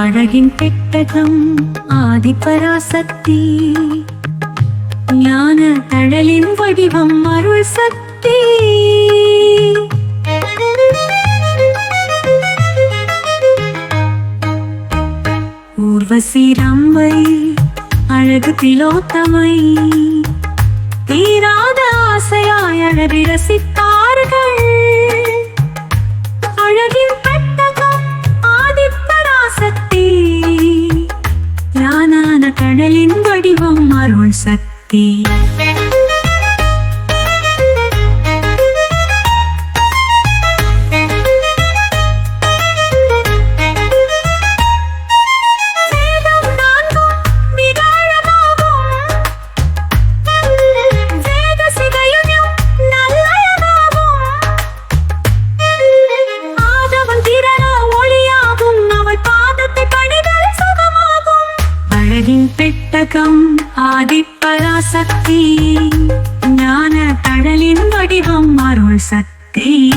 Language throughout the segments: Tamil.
அழகின் பெட்டகம் ஆதிபராசக்தி. ஞான தழலின் வடிவம் அருள் சக்தி. ஊர்வசி ரம்பை அழகு திலோத்தமை. தீராத ஆசையாய் அழகி ரசித்த கடலின் வடிவம் அருள் சக்தி. பெட்டகம் ஆதிப்பராசக்தி ஞான கடலின் வடிவம் அருள் சக்தி.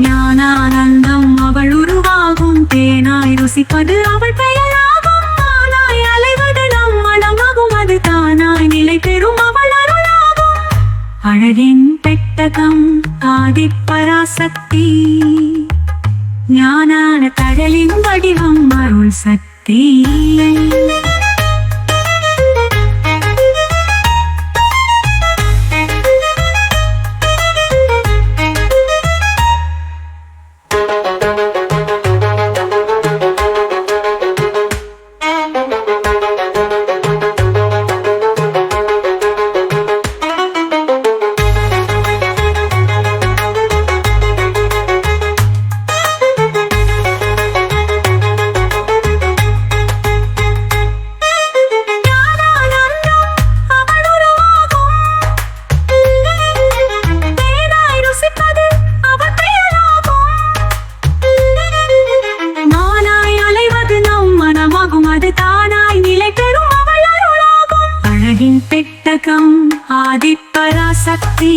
ஞானானந்தம் அவள் உருவாகும் தேனாய் ருசிப்பது அவள் பெயராகும். தானாய் அலைவது நம் மனமாகும் அது தானாய் நிலை பெறும் அவள் அருளாகும். அழகின் பெட்டகம் ஆதிப்பராசக்தி ஞானான கடலின் வடிவம் அருள் சக்தி. பெட்டகம் ஆதிப்பராசக்தி.